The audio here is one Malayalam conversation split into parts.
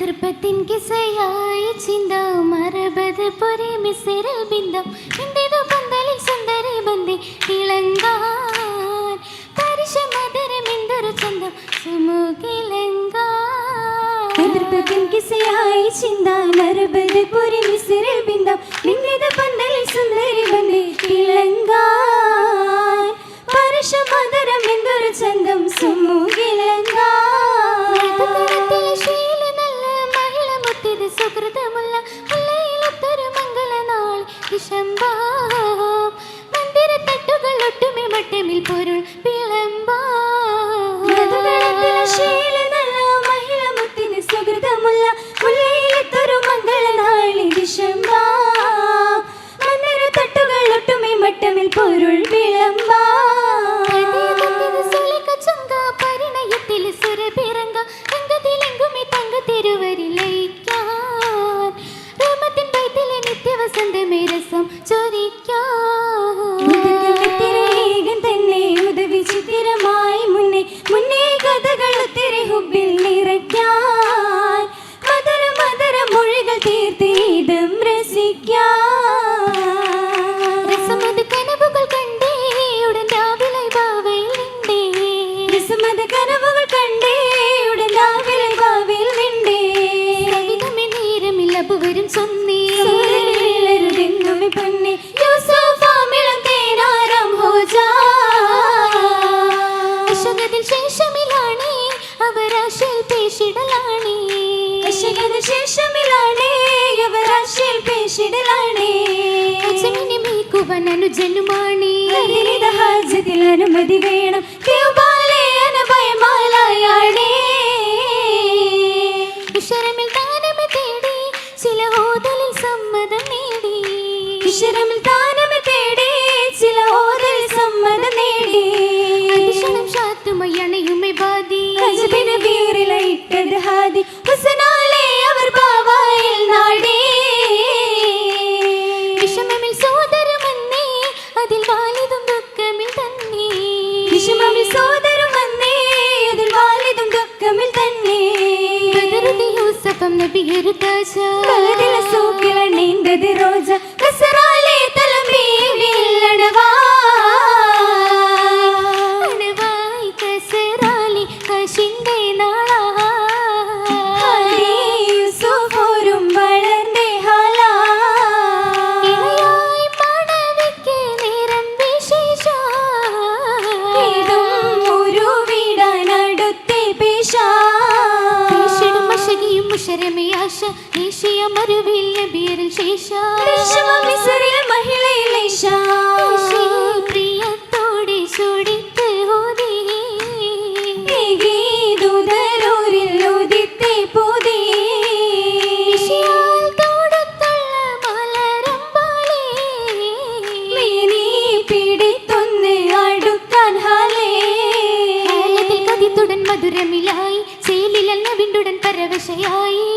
ദർപ്പത്തിൻ കിസയായി ചിന്താവും മറബത് പൊരെ മിസരൽ ബിന്ദം. എന്തിതു പന്തലിൽ സുന്ദര ബന്ദി തിളങ്കാൻ പരിശ മധുരമിന്തൊരു ചന്തം സുമുഖിലങ്കാർപ്പത്തിൻ കിസയായി ചിന്താ മറബത് പൊരെ മിസരൽ ബിന്ദം. എന്തിതു പന്തലിൽ സുന്ദര ബന്ദി തിളങ്കാൻ പരിശ മധുരമിന്തൊരു ചന്തം സുമുഖിലങ്ക സുഹൃതമുള്ള മുല്ലയിലൊത്തൊരു മംഗളനാൾ മട്ടമിൽ പൊരുൾ പിളമ്പാളത്തിന് വിളമ്പാം. చెడలాడే అచమని మీకు వనను జనుమాణి కదిలిద హాజతిల అనుమతి వేణం ദേവാലയ അനഭയമാലയാടേ ഇഷറമിൽ താനമ തേടി. ചില ഓതലിൽ നേടി. ഇഷറമിൽ താനമ തേടി. ചില ഓതലിൽ നേടി. അതിശണം ശാത്തുമയണയുമെ ബാധി. അജബിന விருப்பம் நபி இருத்தாச்சா சூக்கில நீந்தது ரோஜா கசரா മധുരമിലായി ചേലിലെന്ന വിണ്ടുടൻ പരവശയായി.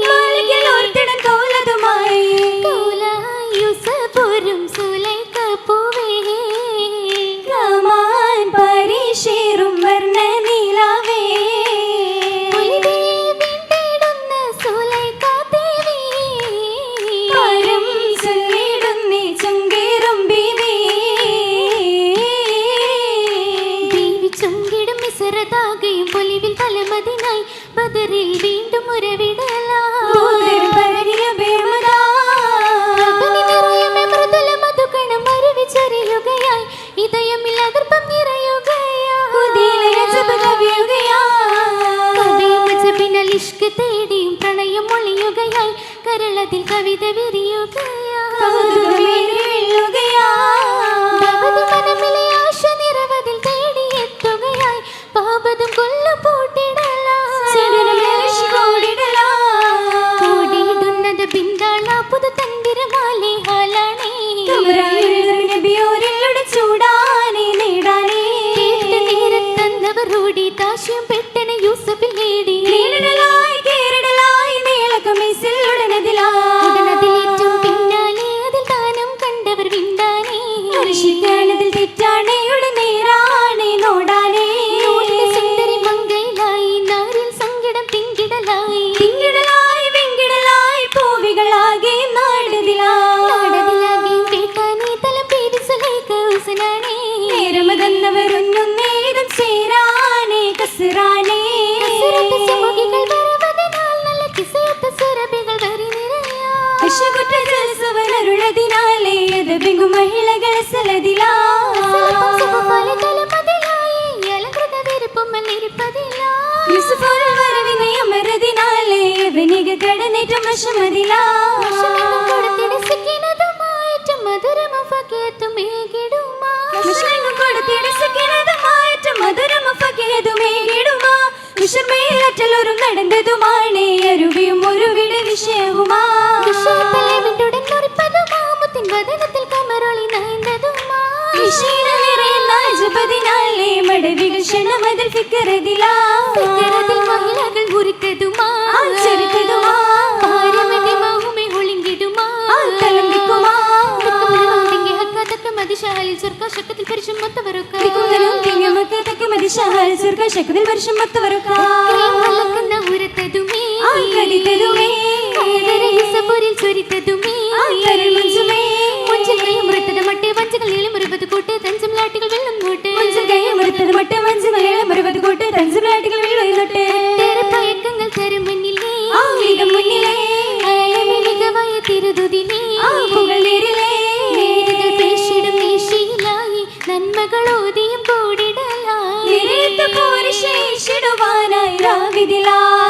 റോഡി താശ്യം പെട്ടെന്ന് യൂസഫിൽ നേടി. സിക്കിനതുമായിട്ടും മധുരമ ഫകേത്തുമേകിടുമാ ഭക്ഷണം കൊടുത്തിട സകിനതുമായിട്ടും മധുരമ ഫകിയതുമേകിടുമാ വിഷമയിലറ്റലൊരും നടന്നതുമാണ് അരുവിയും ഒരു വിട വിഷയവുമാ. മുത്തിൻ വദനത്തിൽ കമറൊളി നയന്തതുമാ വിഷീണ നിറയുന്ന അജപതിനാലേ മടവികൾ ക്ഷണമതിൽ ഫിക്കറതിലാ ഫിക്കറതിൽ മഹിളകൾ ഉരുത്തതുമാ ആചരിത്തതുമാ പാരമതി മഹുമെ ഒളിങ്കിടുമാ ആ തലമ്പിക്കുമാ ദിക്കുമതിൽ ഹക്കാതക്ക മതിശാലിൽ സ്വർഗശക്കത്തിൽ പരിശും മൊത്തവരുക്ക ദിക്കുന്തലും തിങ്ങമക്ക് തക്കമതി ഷഹാൽ സ്വർഗ ശക്തിൽ വർഷം മത്തവരുക്കാ മലക്കുന്ന ഉരത്തതുമേ ആ കടിത്തതുമേ ആദരഹിസപുരിൽ ചൊരിത്തതുമേ കരൾ മഞ്ചുമേ മുഞ്ചിലെയും മൃത്തത വഞ്ചകളിലും ഒരുപത് കൂട്ട് തഞ്ചം ലാട്ടികൾ വെള്ളം കൂട്ട് മഞ്ചൽ കൈ മറുത്തത് മട്ട മഞ്ചു മലയാളം മറുപത് കോട്ട് തഞ്ചുമാട്ടികൾ വീഴുന്നോട്ട് ഏറെ പയക്കങ്ങൾ തരും മുന്നിലേ. ആ വീതം മുന്നിലേ മികവായ തിരുതുതിലേ. നേരുകൾ പേശിടും മേശയിലായി നന്മകൾ ഓതിയും കൂടിടലായി പോരിശേഷിടുവാനായി രാവിതിലായേ.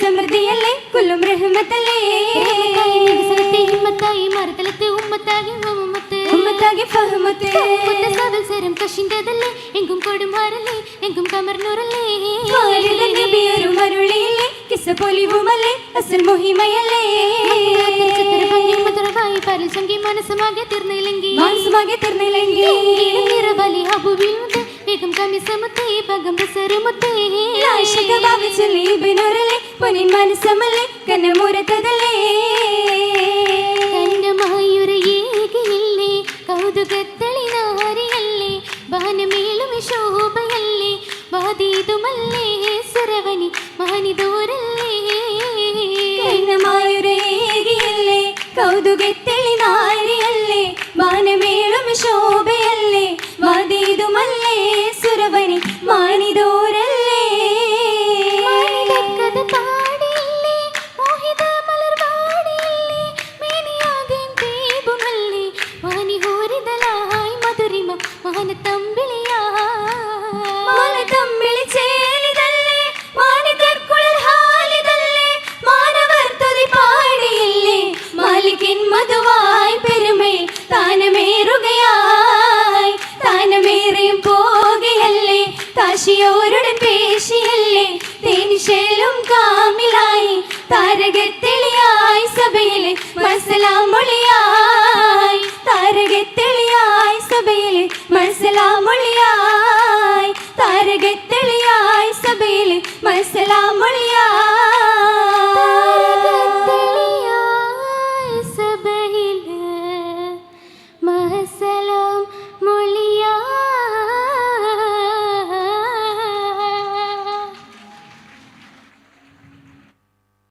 സമൃദ്ധിയല്ലേ കുല്ലും റഹ്മത്തല്ലേ? റഹ്മത്തായി വികസനത്തെ ഹിമ്മത്തായി മറുതലത്ത് ഉമ്മത്താകി ഉമ്മത്ത്. ഉമ്മത്താകെ ഫഹമത്ത്. ഉമ്മത്ത് സകൽ സരം കഷിന്റെതല്ലേ എങ്കും കൊടുമാറല്ലേ എങ്കും കമർന്നൂറല്ലേ നബിയൊരു മരുളിയില്ലേ കിസ്സ പൊലിവുമല്ലേ? അസൽ മുഹിമയല്ലേ? പരൽ സംഗി മനസ്സമാകെ തീർന്നില്ലെങ്കിൽ. മാനസമാകെ തീർന്നില്ലെങ്കിൽ. നിറബലി അബുവിലുണ്ട് വേഗം കമിസമുത്തേ ഭഗം ബസറുമുത്തേ. ലാശക ഭാവിച്ചല്ലേ ഇബിനൊരല്ലേ പൊന്നിൻ മനസ്സമല്ലേ? കന്നമുരത്തതല്ലേ കന്നമായുരയേകില്ലേ കൗതുകത്തളിനാരിയല്ലേ ബാനമേളും ശോഭയല്ലേ? വാദീതുമല്ലേ? ശോഭയല്ലേ? വാദീതുമല്ലേ സുരവനി? മാനിതോരല്ലേ കാശിയോരുടെ പേശിയല്ലേ? തേനിശേലും കാമിലായി. താരകത്തെളിയായി സഭയിലെ മത്സലാമൊളിയായി താരകത്തെളിയായി സഭയിലെ മത്സലാമൊളിയായി താരകത്തെളിയായി സഭയിലെ മത്സലാമൊളിയായി